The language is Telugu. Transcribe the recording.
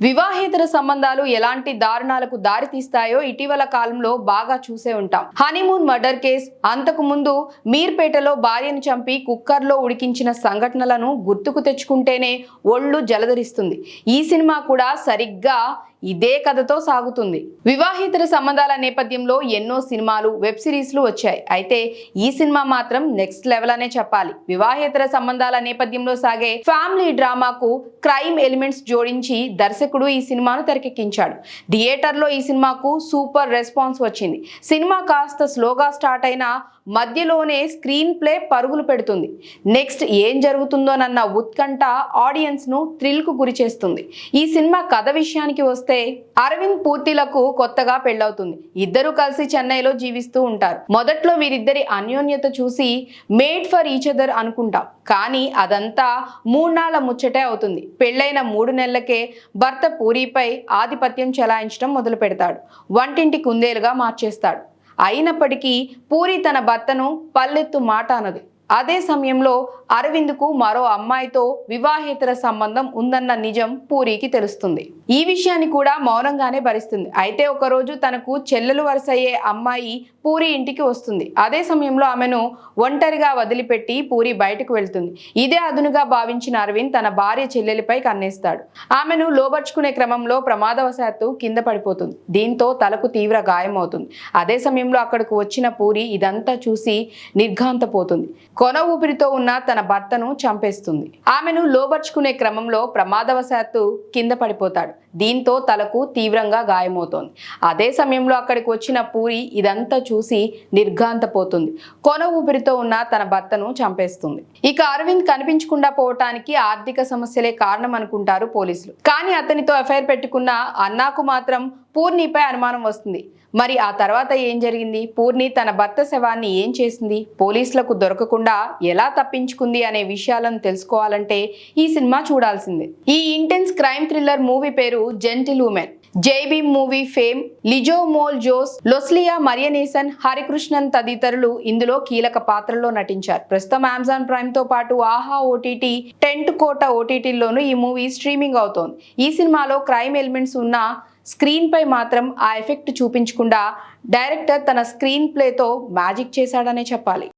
వివాహేతర సంబంధాలు ఎలాంటి దారుణాలకు దారితీస్తాయో ఇటీవల కాలంలో బాగా చూసే ఉంటాం. హనీమూన్ మర్డర్ కేస్ అంతకు ముందు మీర్పేటలో భార్యను చంపి కుక్కర్లో ఉడికించిన సంఘటనలను గుర్తుకు తెచ్చుకుంటేనే ఒళ్ళు జలధరిస్తుంది. ఈ సినిమా కూడా సరిగ్గా ఇదే కథతో సాగుతుంది. వివాహేతర సంబంధాల నేపథ్యంలో ఎన్నో సినిమాలు వెబ్ సిరీస్లు వచ్చాయి. అయితే ఈ సినిమా మాత్రం నెక్స్ట్ లెవెల్ అనే చెప్పాలి. వివాహేతర సంబంధాల నేపథ్యంలో సాగే ఫ్యామిలీ డ్రామాకు క్రైమ్ ఎలిమెంట్స్ జోడించి దర్శకుడు ఈ సినిమాను తెరకెక్కించాడు. థియేటర్లో ఈ సినిమాకు సూపర్ రెస్పాన్స్ వచ్చింది. సినిమా కాస్త స్లోగా స్టార్ట్ అయినా మధ్యలోనే స్క్రీన్ ప్లే పరుగులు పెడుతుంది. నెక్స్ట్ ఏం జరుగుతుందోనన్న ఉత్కంఠ ఆడియన్స్ను థ్రిల్కు గురి చేస్తుంది ఈ సినిమా కథ విషయానికి వస్తే అరవింద్ పూర్తిలకు కొత్తగా పెళ్ళవుతుంది. ఇద్దరు కలిసి చెన్నైలో జీవిస్తూ ఉంటారు. మొదట్లో వీరిద్దరి అన్యోన్యత చూసి మేడ్ ఫర్ ఈచ్ అదర్ అనుకుంటాం. కానీ అదంతా మూడు ముచ్చటే అవుతుంది. పెళ్ళైన మూడు నెలలకే భర్త పూరిపై ఆధిపత్యం చెలాయించడం మొదలు పెడతాడు వంటింటి కుందేలుగా మార్చేస్తాడు. అయినప్పటికీ పూరి తన భర్తను పల్లెత్తు మాట అనదు. అదే సమయంలో అరవింద్కు మరో అమ్మాయితో వివాహేతర సంబంధం ఉందన్న నిజం పూరికి తెలుస్తుంది. ఈ విషయాన్ని కూడా మౌనంగానే భరిస్తుంది. అయితే ఒకరోజు తనకు చెల్లెలు వరుసయ్యే అమ్మాయి పూరి ఇంటికి వస్తుంది. అదే సమయంలో ఆమెను ఒంటరిగా వదిలిపెట్టి పూరి బయటకు వెళ్తుంది. ఇదే అదునుగా భావించిన అరవింద్ తన భార్య చెల్లెలిపై కన్నేస్తాడు. ఆమెను లోబర్చుకునే క్రమంలో ప్రమాదవశాత్తు కింద పడిపోతుంది. దీంతో తలకు తీవ్ర గాయమవుతుంది. అదే సమయంలో అక్కడికి వచ్చిన పూరి ఇదంతా చూసి నిర్ఘాంతపోతుంది. కొన ఊపిరితో ఉన్న తన భర్తను చంపేస్తుంది. ఆమెను లోబర్చుకునే క్రమంలో ప్రమాదవశాత్తు కింద పడిపోతాడు. దీంతో తలకు తీవ్రంగా గాయమవుతోంది. అదే సమయంలో అక్కడికి వచ్చిన పూరి ఇదంతా చూసి నిర్ఘాంతపోతుంది. కొన ఊపిరితో ఉన్న తన భర్తను చంపేస్తుంది. ఇక అరవింద్ కనిపించకుండా పోవటానికి ఆర్థిక సమస్యలే కారణం అనుకుంటారు పోలీసులు. కానీ అతనితో ఎఫ్ఐఆర్ పెట్టుకున్న అన్నాకు మాత్రం పూర్ణిపై అనుమానం వస్తుంది. మరి ఆ తర్వాత ఏం జరిగింది? పూర్ణి తన భర్త శవాన్ని ఏం చేసింది? పోలీసులకు దొరకకుండా ఎలా తప్పించుకుంది అనే విషయాలను తెలుసుకోవాలంటే ఈ సినిమా చూడాల్సిందే. ఈ ఇంటెన్స్ క్రైమ్ థ్రిల్లర్ మూవీ పేరు gentle woman Jai Bhim movie fame Lijomol Jose Losliya Mariyanesan Harikrishnan తదితరులు ఇందులో కీలక పాత్రలో నటించారు. ప్రస్తుతం అమెజాన్ ప్రైమ్తో పాటు ఆహా ఓటీటీ టెంట్ కోట ఓటీటీలోనూ ఈ మూవీ స్ట్రీమింగ్ అవుతోంది. ఈ సినిమాలో క్రైమ్ ఎలిమెంట్స్ ఉన్న స్క్రీన్పై మాత్రం ఆ ఎఫెక్ట్ చూపించకుండా డైరెక్టర్ తన స్క్రీన్ ప్లేతో మ్యాజిక్ చేశాడనే చెప్పాలి.